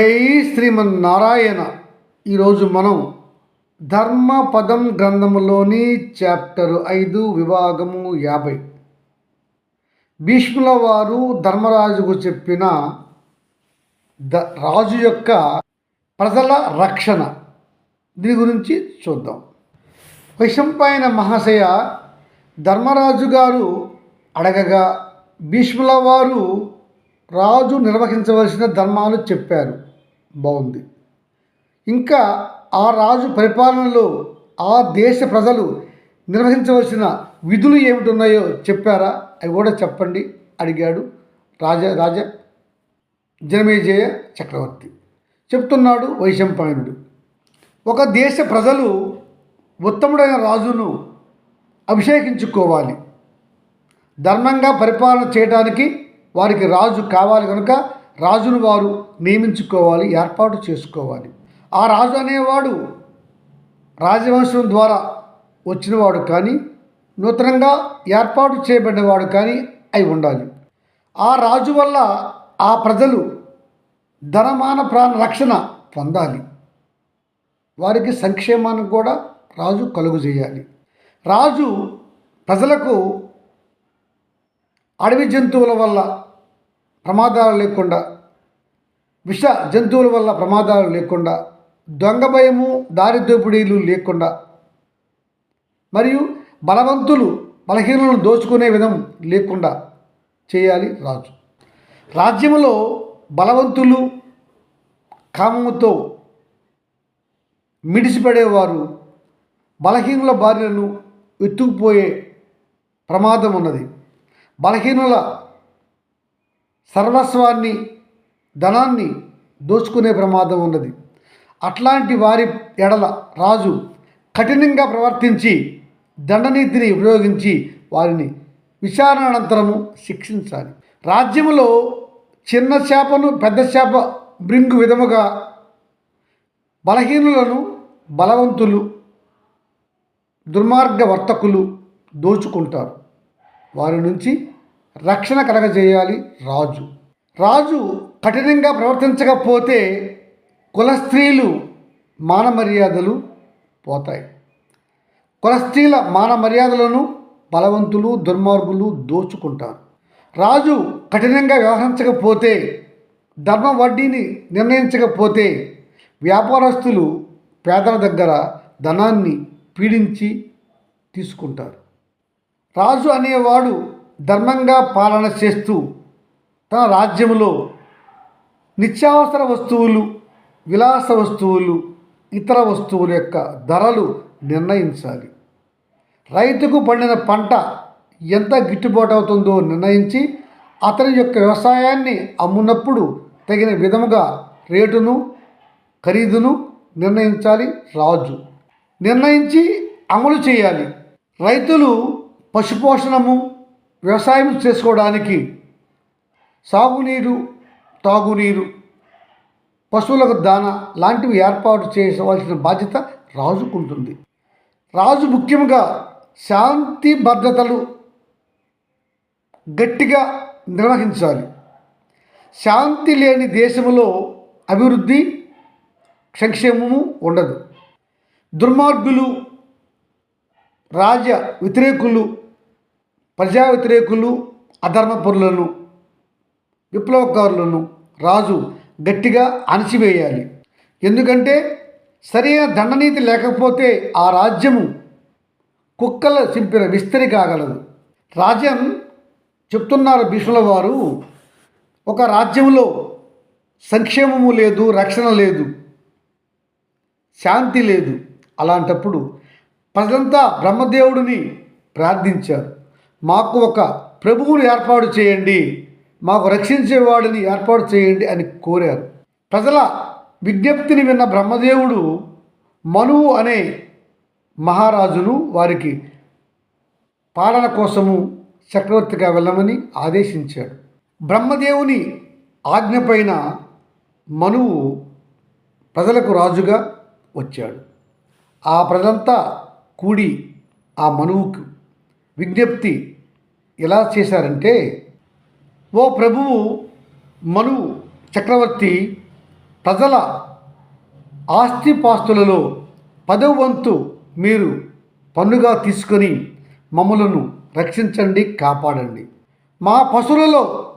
జై శ్రీమన్నారాయణ. ఈరోజు మనం ధర్మపదం గ్రంథములోని చాప్టరు ఐదు విభాగము యాభై. భీష్ముల వారు ధర్మరాజుకు చెప్పిన ద రాజు యొక్క ప్రజల రక్షణ. దీని గురించి చూద్దాం. వైశంపాయన మహాశయ ధర్మరాజు గారు అడగగా భీష్ముల వారు రాజు నిర్వహించవలసిన ధర్మాలు చెప్పారు. బాగుంది. ఇంకా ఆ రాజు పరిపాలనలో ఆ దేశ ప్రజలు నిర్వహించవలసిన విధులు ఏమిటి ఉన్నాయో చెప్పారా? అవి కూడా చెప్పండి అడిగాడు రాజా రాజా జనమేజయ చక్రవర్తి. చెప్తున్నాడు వైశంపాయనుడు. ఒక దేశ ప్రజలు ఉత్తముడైన రాజును అభిషేకించుకోవాలి. ధర్మంగా పరిపాలన చేయడానికి వారికి రాజు కావాలి కనుక రాజును వారు నియమించుకోవాలి ఏర్పాటు చేసుకోవాలి. ఆ రాజు అనేవాడు రాజవంశం ద్వారా వచ్చినవాడు కానీ నూతనంగా ఏర్పాటు చేయబడినవాడు కానీ అయి ఉండాలి. ఆ రాజు వల్ల ఆ ప్రజలు ధనమాన ప్రాణ రక్షణ పొందాలి. వారికి సంక్షేమాన్ని కూడా రాజు కలుగు చేయాలి. రాజు ప్రజలకు అడవి జంతువుల వల్ల ప్రమాదాలు లేకుండా విష జంతువుల వల్ల ప్రమాదాలు లేకుండా దొంగ భయము దారిదోపిడీలు లేకుండా మరియు బలవంతులు బలహీనలను దోచుకునే విధం లేకుండా చేయాలి రాజు. రాజ్యంలో బలవంతులు కామముతో మిడిసిపడేవారు బలహీనుల భార్యలను ఎత్తుకుపోయే ప్రమాదం ఉన్నది. బలహీనుల సర్వస్వాన్ని ధనాన్ని దోచుకునే ప్రమాదం ఉన్నది. అట్లాంటి వారి ఎడల రాజు కఠినంగా ప్రవర్తించి దండనీతిని ఉపయోగించి వారిని విచారణ అనంతరము శిక్షించాలి. రాజ్యములో చిన్న చేపను పెద్ద చేప బ్రింగు విధముగా బలహీనులను బలవంతులు దుర్మార్గ వర్తకులు దోచుకుంటారు. వారి నుంచి రక్షణ కలగజేయాలి రాజు. రాజు కఠినంగా ప్రవర్తించకపోతే కుల స్త్రీలు మాన మర్యాదలు పోతాయి. కుల స్త్రీల మాన మర్యాదలను బలవంతులు దుర్మార్గులు దోచుకుంటారు. రాజు కఠినంగా వ్యవహరించకపోతే ధర్మ వడ్డీని నిర్ణయించకపోతే వ్యాపారస్తులు పేదల దగ్గర ధనాన్ని పీడించి తీసుకుంటారు. రాజు అనేవాడు ధర్మంగా పాలన చేస్తూ తన రాజ్యంలో నిత్యావసర వస్తువులు విలాస వస్తువులు ఇతర వస్తువుల యొక్క ధరలు నిర్ణయించాలి. రైతుకు పండిన పంట ఎంత గిట్టుబాటు అవుతుందో నిర్ణయించి అతని యొక్క వ్యవసాయాన్ని అమ్మునప్పుడు తగిన విధముగా రేటును ఖరీదును నిర్ణయించాలి రాజు. నిర్ణయించి అమలు చేయాలి. రైతులు పశుపోషణము వ్యవసాయం చేసుకోవడానికి సాగునీరు తాగునీరు పశువులకు దాన లాంటివి ఏర్పాటు చేయవలసిన బాధ్యత రాజుకుంటుంది. రాజు ముఖ్యంగా శాంతి భద్రతలు గట్టిగా నిర్వహించాలి. శాంతి లేని దేశంలో అభివృద్ధి సంక్షేమము ఉండదు. దుర్మార్గులు రాజ వ్యతిరేకులు ప్రజా వ్యతిరేకులు అధర్మపరులను విప్లవకారులను రాజు గట్టిగా అణచివేయాలి. ఎందుకంటే సరైన దండనీతి లేకపోతే ఆ రాజ్యము కుక్కల చింపిన విస్తరి కాగలదు. రాజ్యం చెప్తున్నారు భీష్ముల వారు ఒక రాజ్యంలో సంక్షేమము లేదు రక్షణ లేదు శాంతి లేదు. అలాంటప్పుడు ప్రజలంతా బ్రహ్మదేవుడిని ప్రార్థించారు. మాకు ఒక ప్రభువును ఏర్పాటు చేయండి మాకు రక్షించేవాడిని ఏర్పాటు చేయండి అని కోరారు. ప్రజల విజ్ఞప్తిని విన్న బ్రహ్మదేవుడు మనువు అనే మహారాజును వారికి పాలన కోసము చక్రవర్తిగా వెళ్ళమని ఆదేశించాడు. బ్రహ్మదేవుని ఆజ్ఞపైన మనువు ప్రజలకు రాజుగా వచ్చాడు. ఆ ప్రజంతా కూడి ఆ మనువుకు విజ్ఞప్తి ఎలా చేశారంటే ఓ ప్రభువు మను చక్రవర్తి ప్రజల ఆస్తిపాస్తులలో పదవ వంతు మీరు పన్నుగా తీసుకొని మమ్మలను రక్షించండి కాపాడండి. మా పశువులలో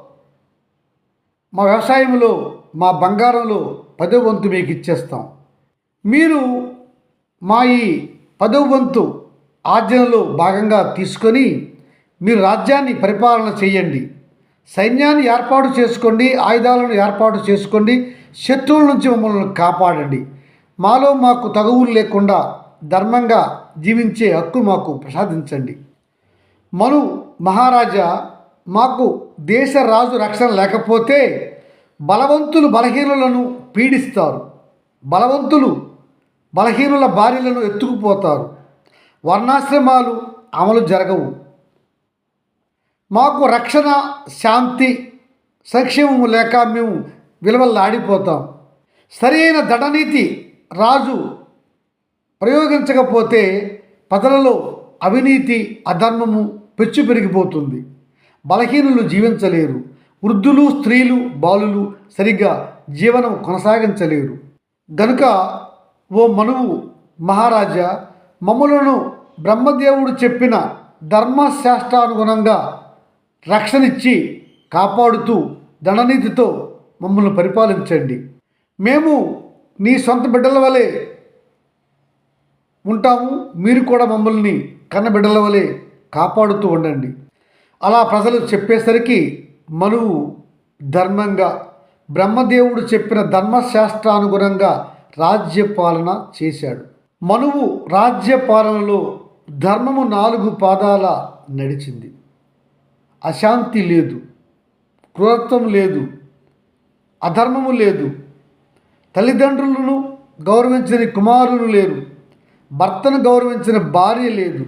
మా వ్యవసాయంలో మా బంగారంలో పదవ వంతు మీకు ఇచ్చేస్తాం. మీరు మా ఈ పదవ వంతు ఆర్జనలో భాగంగా తీసుకొని మీరు రాజ్యాన్ని పరిపాలన చేయండి. సైన్యాన్ని ఏర్పాటు చేసుకోండి ఆయుధాలను ఏర్పాటు చేసుకోండి శత్రువుల నుంచి మమ్మల్ని కాపాడండి. మాలో మాకు తగువులు లేకుండా ధర్మంగా జీవించే హక్కు మాకు ప్రసాదించండి. మను మహారాజా మాకు దేశ రాజు రక్షణ లేకపోతే బలవంతులు బలహీనులను పీడిస్తారు. బలవంతులు బలహీనుల భార్యలను ఎత్తుకుపోతారు. వర్ణాశ్రమాలు అమలు జరగవు. మాకు రక్షణ శాంతి సంక్షేమము లేక మేము విలువల్లాడిపోతాం. సరైన దడనీతి రాజు ప్రయోగించకపోతే ప్రజలలో అవినీతి అధర్మము పెచ్చు పెరిగిపోతుంది. బలహీనులు జీవించలేరు. వృద్ధులు స్త్రీలు బాలులు సరిగ్గా జీవనం కొనసాగించలేరు. గనుక ఓ మనువు మహారాజా మమ్ములను బ్రహ్మదేవుడు చెప్పిన ధర్మశాస్త్రానుగుణంగా రక్షణిచ్చి కాపాడుతూ దండనీతితో మమ్మల్ని పరిపాలించండి. మేము నీ సొంత బిడ్డల వలె ఉంటాము. మీరు కూడా మమ్మల్ని కన్నబిడ్డల వలె కాపాడుతూ ఉండండి. అలా ప్రజలు చెప్పేసరికి మనువు ధర్మంగా బ్రహ్మదేవుడు చెప్పిన ధర్మశాస్త్రానుగుణంగా రాజ్యపాలన చేశాడు. మనువు రాజ్యపాలనలో ధర్మము నాలుగు పాదాల నడిచింది. అశాంతి లేదు. క్రూరత్వం లేదు. అధర్మము లేదు. తల్లిదండ్రులను గౌరవించని కుమారులు లేరు. భర్తను గౌరవించిన భార్య లేదు.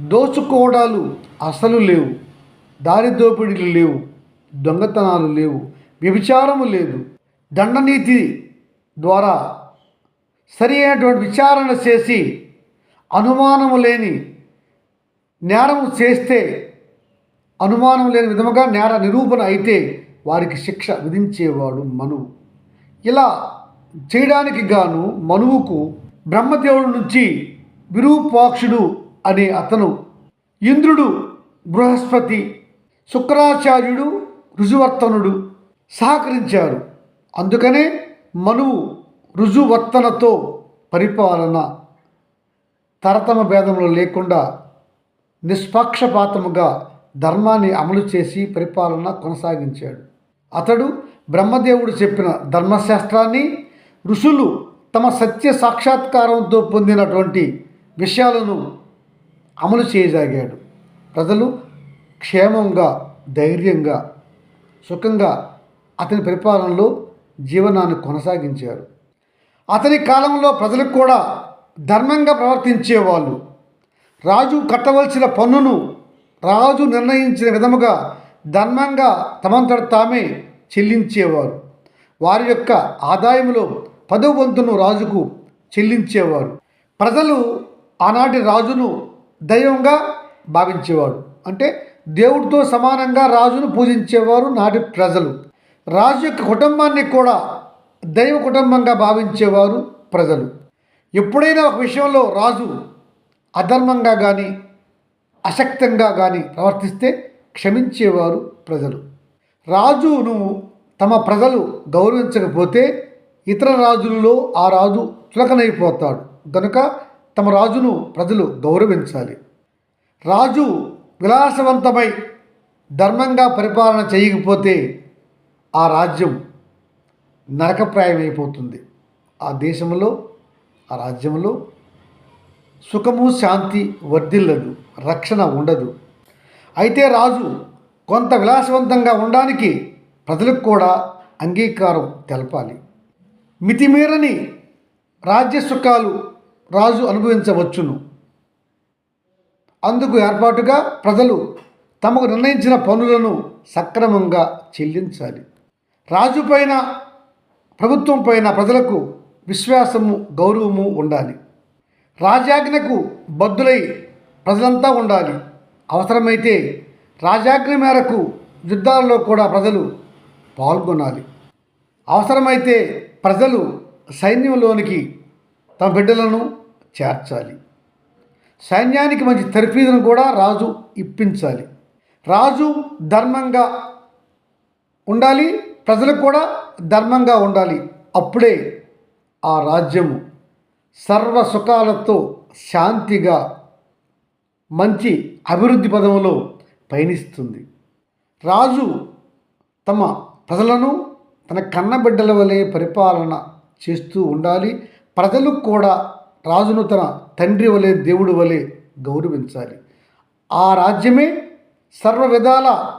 దోచుకోవడాలు అసలు లేవు. దారి దోపిడీలు లేవు. దొంగతనాలు లేవు. వ్యభిచారము లేదు. దండనీతి ద్వారా సరి అయినటువంటి విచారణ చేసి అనుమానము లేని నేరము చేస్తే అనుమానం లేని విధముగా నేర నిరూపణ అయితే వారికి శిక్ష విధించేవాడు మనువు ఇలా చేయడానికి గాను మనువుకు బ్రహ్మదేవుడి నుంచి విరూపాక్షుడు అనే అతను ఇంద్రుడు బృహస్పతి శుక్రాచార్యుడు రుజువర్తనుడు సహకరించారు. అందుకనే మనువు రుజువర్తనతో పరిపాలన తరతమ భేదములు లేకుండా నిష్పక్షపాతముగా ధర్మాన్ని అమలు చేసి పరిపాలన కొనసాగించాడు. అతడు బ్రహ్మదేవుడు చెప్పిన ధర్మశాస్త్రాన్ని ఋషులు తమ సత్య సాక్షాత్కారంతో పొందినటువంటి విషయాలను అమలు చేయజాగాడు ప్రజలు క్షేమంగా ధైర్యంగా సుఖంగా అతని పరిపాలనలో జీవనాన్ని కొనసాగించారు. అతని కాలంలో ప్రజలకు కూడా ధర్మంగా ప్రవర్తించేవాళ్ళు రాజు కట్టవలసిన పన్నును రాజు నిర్ణయించిన విధముగా ధర్మంగా తమంతట తామే చెల్లించేవారు. వారి యొక్క ఆదాయంలో పదవ వంతును రాజుకు చెల్లించేవారు. ప్రజలు ఆనాటి రాజును దైవంగా భావించేవాడు అంటే దేవుడితో సమానంగా రాజును పూజించేవారు నాటి ప్రజలు. రాజు యొక్క కుటుంబాన్ని కూడా దైవ కుటుంబంగా భావించేవారు ప్రజలు. ఎప్పుడైనా ఒక విషయంలో రాజు అధర్మంగా కానీ అశక్తంగా కానీ ప్రవర్తిస్తే క్షమించేవారు ప్రజలు. రాజును తమ ప్రజలు గౌరవించకపోతే ఇతర రాజులలో ఆ రాజు చులకనైపోతాడు. గనుక తమ రాజును ప్రజలు గౌరవించాలి. రాజు విలాసవంతమై ధర్మంగా పరిపాలన చేయకపోతే ఆ రాజ్యం నరకప్రాయమైపోతుంది. ఆ దేశంలో ఆ రాజ్యంలో సుఖము శాంతి వర్ధిల్లదు రక్షణ ఉండదు. అయితే రాజు కొంత విలాసవంతంగా ఉండడానికి ప్రజలకు కూడా అంగీకారం తెలపాలి. మితిమీరని రాజ్య సుఖాలు రాజు అనుభవించవచ్చును. అందుకు ఏర్పాటుగా ప్రజలు తమకు నిర్ణయించిన పనులను సక్రమంగా చెల్లించాలి. రాజు పైన ప్రభుత్వం పైన ప్రజలకు విశ్వాసము గౌరవము ఉండాలి. రాజాజ్ఞకు బద్దులై ప్రజలంతా ఉండాలి. అవసరమైతే రాజాజ్ఞ మేరకు యుద్ధాలలో కూడా ప్రజలు పాల్గొనాలి. అవసరమైతే ప్రజలు సైన్యంలోనికి తమ బిడ్డలను చేర్చాలి. సైన్యానికి మంచి తర్ఫీదును కూడా రాజు ఇప్పించాలి. రాజు ధర్మంగా ఉండాలి. ప్రజలకు కూడా ధర్మంగా ఉండాలి. అప్పుడే ఆ రాజ్యము సర్వ సుఖాలతో శాంతిగా మంచి అభివృద్ధి పదంలో పయనిస్తుంది. రాజు తమ ప్రజలను తన కన్నబిడ్డల వలె పరిపాలన చేస్తూ ఉండాలి. ప్రజలు కూడా రాజును తన తండ్రి వలె దేవుడు వలె గౌరవించాలి. ఆ రాజ్యమే సర్వ విధాల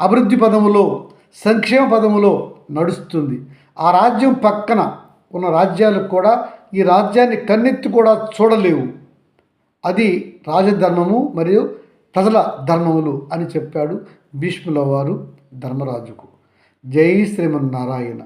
అభివృద్ధి పదములో సంక్షేమ పదములో నడుస్తుంది. ఆ రాజ్యం పక్కన ఉన్న రాజ్యాలు కూడా ఈ రాజ్యాన్ని కన్నెత్తి కూడా చూడలేవు. అది రాజధర్మము మరియు ప్రజల ధర్మములు అని చెప్పాడు భీష్ముల వారు ధర్మరాజుకు. జై శ్రీమన్నారాయణ.